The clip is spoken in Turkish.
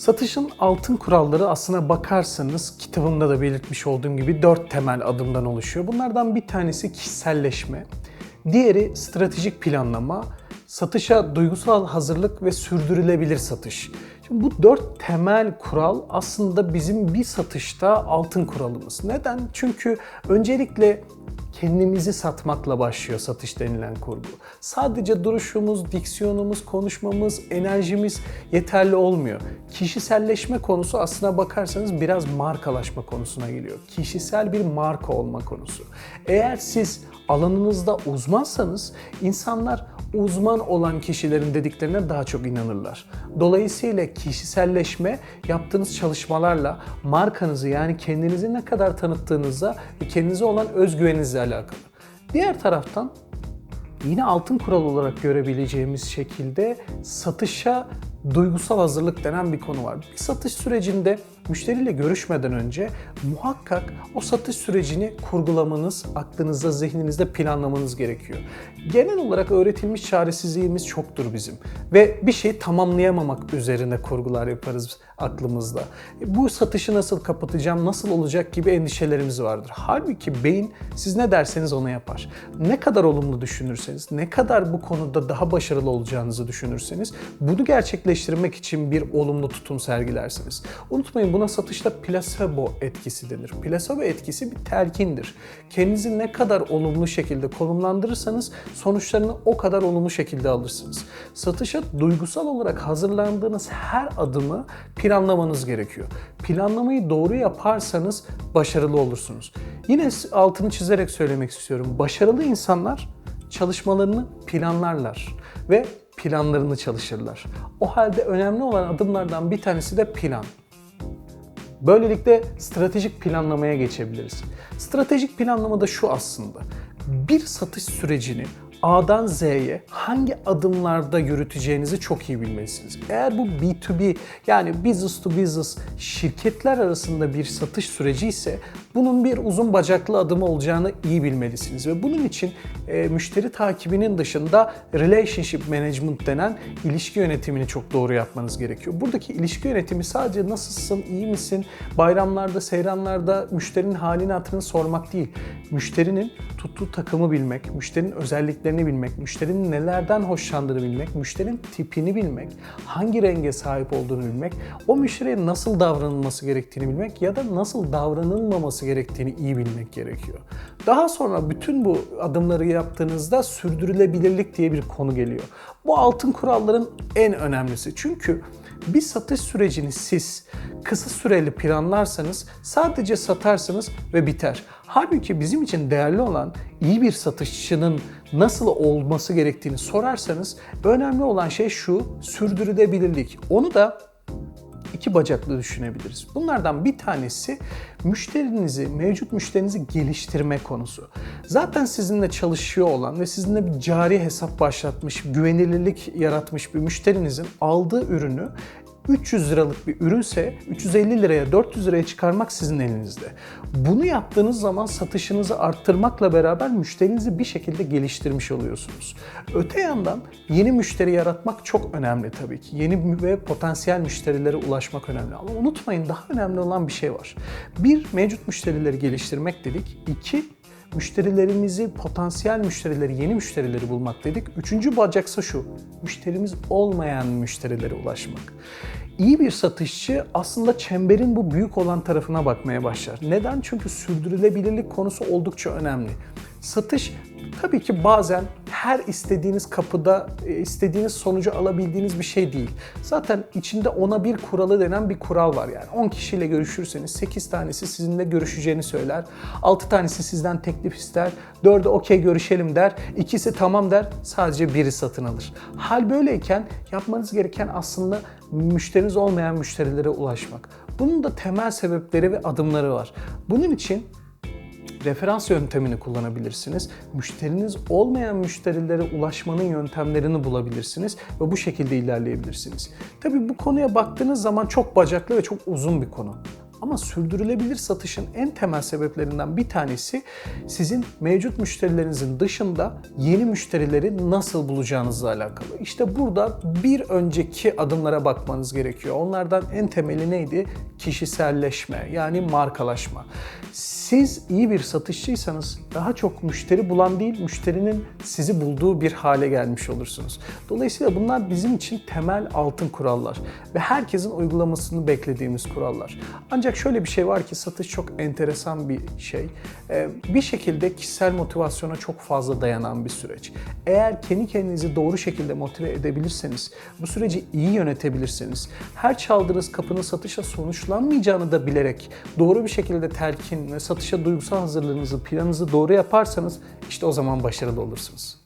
Satışın altın kuralları aslına bakarsanız kitabımda da belirtmiş olduğum gibi dört temel adımdan oluşuyor. Bunlardan bir tanesi kişiselleşme, diğeri stratejik planlama, satışa duygusal hazırlık ve sürdürülebilir satış. Şimdi bu dört temel kural aslında bizim bir satışta altın kuralımız. Neden? Çünkü öncelikle kendimizi satmakla başlıyor satış denilen kurgu. Sadece duruşumuz, diksiyonumuz, konuşmamız, enerjimiz yeterli olmuyor. Kişiselleşme konusu aslına bakarsanız biraz markalaşma konusuna geliyor. Kişisel bir marka olma konusu. Eğer siz alanınızda uzmansanız insanlar uzman olan kişilerin dediklerine daha çok inanırlar. Dolayısıyla kişiselleşme yaptığınız çalışmalarla markanızı yani kendinizi ne kadar tanıttığınızla ve kendinize olan özgüveninizle alakalı. Diğer taraftan yine altın kural olarak görebileceğimiz şekilde satışa duygusal hazırlık denen bir konu var. Bir satış sürecinde müşteriyle görüşmeden önce muhakkak o satış sürecini kurgulamanız, aklınızda, zihninizde planlamanız gerekiyor. Genel olarak öğretilmiş çaresizliğimiz çoktur bizim ve bir şeyi tamamlayamamak üzerine kurgular yaparız aklımızda. E, Bu satışı nasıl kapatacağım, nasıl olacak gibi endişelerimiz vardır. Halbuki beyin siz ne derseniz onu yapar. Ne kadar olumlu düşünürseniz, ne kadar bu konuda daha başarılı olacağınızı düşünürseniz bunu gerçekleştirmek için bir olumlu tutum sergilersiniz. Unutmayın buna satışta plasebo etkisi denir. Plasebo etkisi bir telkindir. Kendinizi ne kadar olumlu şekilde konumlandırırsanız sonuçlarını o kadar olumlu şekilde alırsınız. Satışa duygusal olarak hazırlandığınız her adımı planlamanız gerekiyor. Planlamayı doğru yaparsanız başarılı olursunuz. Yine altını çizerek söylemek istiyorum. Başarılı insanlar çalışmalarını planlarlar ve planlarını çalışırlar. O halde önemli olan adımlardan bir tanesi de plan. Böylelikle stratejik planlamaya geçebiliriz. Stratejik planlama da şu aslında. Bir satış sürecini A'dan Z'ye hangi adımlarda yürüteceğinizi çok iyi bilmelisiniz. Eğer bu B2B yani business to business şirketler arasında bir satış süreci ise bunun bir uzun bacaklı adımı olacağını iyi bilmelisiniz. Ve bunun için e, müşteri takibinin dışında relationship management denen ilişki yönetimini çok doğru yapmanız gerekiyor. Buradaki ilişki yönetimi sadece nasılsın, iyi misin, bayramlarda, seyranlarda müşterinin halini hatırını sormak değil. Müşterinin tuttuğu takımı bilmek, müşterinin özelliklerini bilmek, müşterinin nelerden hoşlandığını bilmek, müşterinin tipini bilmek, hangi renge sahip olduğunu bilmek, o müşteriye nasıl davranılması gerektiğini bilmek ya da nasıl davranılmaması gerektiğini iyi bilmek gerekiyor. Daha sonra bütün bu adımları yaptığınızda sürdürülebilirlik diye bir konu geliyor. Bu altın kuralların en önemlisi. Çünkü bir satış sürecini siz kısa süreli planlarsanız sadece satarsınız ve biter. Halbuki bizim için değerli olan iyi bir satışçının nasıl olması gerektiğini sorarsanız önemli olan şey şu sürdürülebilirlik. Onu da iki bacaklı düşünebiliriz. Bunlardan bir tanesi müşterinizi, mevcut müşterinizi geliştirme konusu. Zaten sizinle çalışıyor olan ve sizinle bir cari hesap başlatmış, güvenilirlik yaratmış bir müşterinizin aldığı ürünü 300 liralık bir ürünse 350 liraya 400 liraya çıkarmak sizin elinizde. Bunu yaptığınız zaman satışınızı arttırmakla beraber müşterinizi bir şekilde geliştirmiş oluyorsunuz. Öte yandan yeni müşteri yaratmak çok önemli tabii ki. Yeni ve potansiyel müşterilere ulaşmak önemli. Ama unutmayın daha önemli olan bir şey var. Bir, mevcut müşterileri geliştirmek dedik. İki, müşterilerimizi, potansiyel müşterileri, yeni müşterileri bulmak dedik. Üçüncü bacaksa şu, müşterimiz olmayan müşterilere ulaşmak. İyi bir satışçı aslında çemberin bu büyük olan tarafına bakmaya başlar. Neden? Çünkü sürdürülebilirlik konusu oldukça önemli. Satış tabii ki bazen her istediğiniz kapıda e, istediğiniz sonucu alabildiğiniz bir şey değil. Zaten içinde ona bir kuralı denen bir kural var yani. 10 kişiyle görüşürseniz 8 tanesi sizinle görüşeceğini söyler. 6 tanesi sizden teklif ister. 4'ü okey görüşelim der. İkisi tamam der. Sadece biri satın alır. Hal böyleyken yapmanız gereken aslında müşteriniz olmayan müşterilere ulaşmak. Bunun da temel sebepleri ve adımları var. Bunun için referans yöntemini kullanabilirsiniz. Müşteriniz olmayan müşterilere ulaşmanın yöntemlerini bulabilirsiniz ve bu şekilde ilerleyebilirsiniz. Tabii bu konuya baktığınız zaman çok bacaklı ve çok uzun bir konu. Ama sürdürülebilir satışın en temel sebeplerinden bir tanesi sizin mevcut müşterilerinizin dışında yeni müşterileri nasıl bulacağınızla alakalı. İşte burada bir önceki adımlara bakmanız gerekiyor. Onlardan en temeli neydi? Kişiselleşme yani markalaşma. Siz iyi bir satışçıysanız daha çok müşteri bulan değil, müşterinin sizi bulduğu bir hale gelmiş olursunuz. Dolayısıyla bunlar bizim için temel altın kurallar ve herkesin uygulamasını beklediğimiz kurallar. Ancak şöyle bir şey var ki satış çok enteresan bir şey. Ee, Bir şekilde kişisel motivasyona çok fazla dayanan bir süreç. Eğer kendi kendinizi doğru şekilde motive edebilirseniz, bu süreci iyi yönetebilirseniz, her çaldığınız kapının satışa sonuçlanmayacağını da bilerek doğru bir şekilde telkin ve satışa duygusal hazırlığınızı, planınızı doğru yaparsanız işte o zaman başarılı olursunuz.